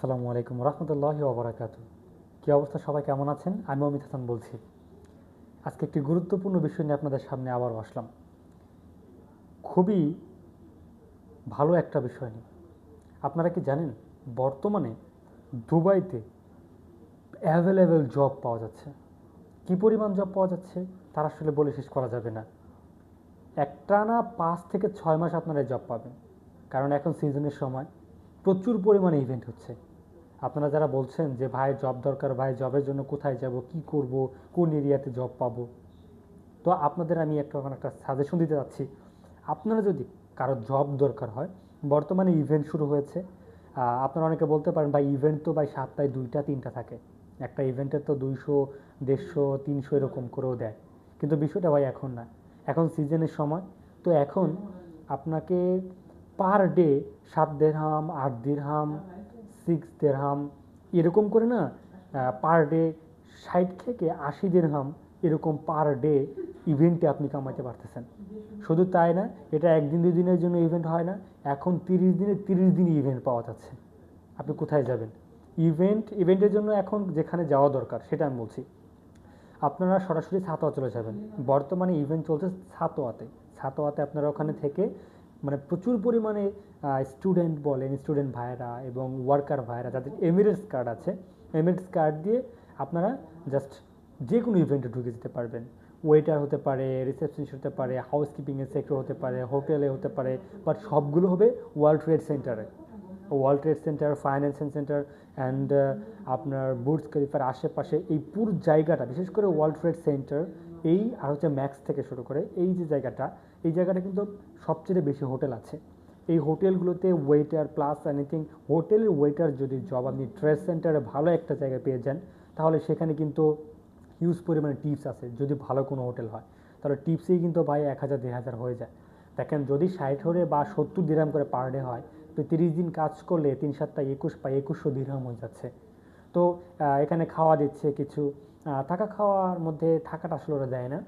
আসসালামু আলাইকুম রহমতুল্লাহ ওবরাকাত কী অবস্থা? সবাই কেমন আছেন? আমি অমিত হাসান বলছি। আজকে একটি গুরুত্বপূর্ণ বিষয় নিয়ে আপনাদের সামনে আবার আসলাম। খুবই ভালো একটা বিষয় নিয়ে। আপনারা কি জানেন, বর্তমানে দুবাইতে অ্যাভেলেবেল জব পাওয়া যাচ্ছে। কি পরিমাণ জব পাওয়া যাচ্ছে, তার আসলে বলে শেষ করা যাবে না। একটানা পাঁচ থেকে ছয় মাস আপনারা জব পাবেন। কারণ এখন সিজনের সময় প্রচুর পরিমাণে ইভেন্ট হচ্ছে। আপনারা যারা বলছেন যে ভাই জব দরকার ভাই জবের জন্য কোথায় যাব, কি করব, কোন এরিয়াতে জব পাবো? তো আপনাদের আমি একটা একটা সাজেশন দিতে যাচ্ছি। আপনারা যদি কারও জব দরকার হয়, বর্তমানে ইভেন্ট শুরু হয়েছে আপনারা অনেকে বলতে পারেন, ভাই ইভেন্ট তো ভাই সাতটায় দুইটা, তিনটা থাকে। একটা ইভেন্টের তো দুইশো, দেড়শো, তিনশো এরকম করেও দেয়। কিন্তু বিষয়টা ভাই এখন না। এখন সিজনের সময়। তো এখন আপনাকে পার ডে সাত দেড়হাম আট দেড়হাম সিক্স দেড়হাম এরকম করে না পার ডে ষাট থেকে আশি দেড়হাম এরকম পার ডে ইভেন্টে আপনি কামাইতে পারতেছেন। শুধু তাই না, এটা একদিন দুই দিনের জন্য ইভেন্ট হয় না, এখন তিরিশ দিনে তিরিশ দিন ইভেন্ট পাওয়া যাচ্ছে। আপনি কোথায় যাবেন? ইভেন্ট ইভেন্টের জন্য এখন যেখানে যাওয়া দরকার, সেটা আমি বলছি। আপনারা সরাসরি ছাতোয়া চলে যাবেন। বর্তমানে ইভেন্ট চলছে ছাতোয়াতে। ছাতোয়াতে আপনারা ওখানে থেকে মানে প্রচুর পরিমাণে স্টুডেন্ট বলেন স্টুডেন্ট ভাইরা এবং ওয়ার্কার ভাইরা যাদের এমিরেটস কার্ড আছে এমিরেটস কার্ড দিয়ে আপনারা জাস্ট যে কোনো ইভেন্টে ঢুকে যেতে পারবেন। ওয়েটার হতে পারে রিসেপশনিস্ট হতে পারে হাউসকিপিংয়ের সেক্টর হতে পারে হোটেলে হতে পারে বাট সবগুলো হবে ওয়ার্ল্ড ট্রেড সেন্টারে world trade centre finance centre and আপনার বুর্জ খলিফার আশেপাশে এই পুরো জায়গাটা, বিশেষ করে ওয়ার্ল্ড ট্রেড সেন্টার এই আর হচ্ছে ম্যাক্স থেকে শুরু করে এই যে জায়গাটা, এই জায়গাটা কিন্তু সবচেয়ে বেশি হোটেল আছে। এই হোটেলগুলোতে ওয়েটার প্লাস এনিথিং হোটেলের ওয়েটার যদি জব আপনি ট্রেড সেন্টারে ভালো একটা জায়গায় পেয়ে যান, তাহলে সেখানে কিন্তু হিউজ পরিমাণে টিপস আছে, যদি ভালো কোনো হোটেল হয়। তাহলে টিপসেই কিন্তু ভাই এক হাজার, দেড় হাজার হয়ে যায়। দেখেন যদি ষাট হরে বা সত্তর দিরাম করে পার ডে হয় তো তিরিশ দিন কাজ করলে তিন সাতটা একুশ বা একুশশো দিরহাম হয়ে যাচ্ছে। তো এখানে খাওয়া দিচ্ছে কিছু। থাকা খাওয়ার মধ্যে থাকাটা আসলে ওরা দেয় না।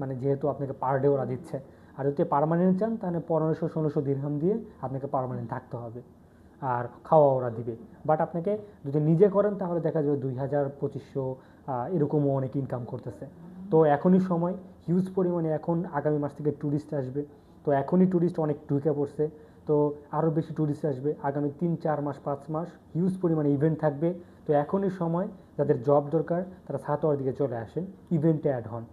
মানে যেহেতু আপনাকে পার ডে ওরা দিচ্ছে। আর যদি পারমানেন্ট চান, তাহলে পনেরোশো ষোলোশো দিরহাম দিয়ে আপনাকে পারমানেন্ট থাকতে হবে। আর খাওয়া ওরা দিবে। বাট আপনাকে যদি নিজে করেন, তাহলে দেখা যাবে দুই হাজার পঁচিশশো এরকমও অনেক ইনকাম করতেছে। তো এখনই সময়। হিউজ পরিমাণে এখন আগামী মাস থেকে ট্যুরিস্ট আসবে। তো এখনই ট্যুরিস্ট অনেক ঢুকে পড়ছে। তো আরও বেশি ট্যুরিস্ট আসবে। আগামী তিন, চার মাস, পাঁচ মাস হিউজ পরিমাণে ইভেন্ট থাকবে। তো এখনই সময় যাদের জব দরকার, তারা সাতোয়ার দিকে চলে আসেন ইভেন্টে অ্যাড হন।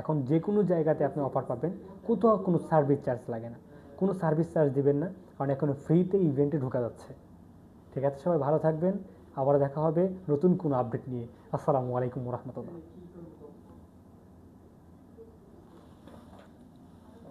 এখন যে কোনো জায়গাতে আপনি অফার পাবেন, কোথাও কোনো সার্ভিস চার্জ লাগে না। কোনো সার্ভিস চার্জ দিবেন না, কারণ এখন ফ্রিতে ইভেন্টে ঢোকা যাচ্ছে। ঠিক আছে সবাই, ভালো থাকবেন। আবার দেখা হবে নতুন কোনো আপডেট নিয়ে। আসসালামু আলাইকুম রহমতুল্লাহ।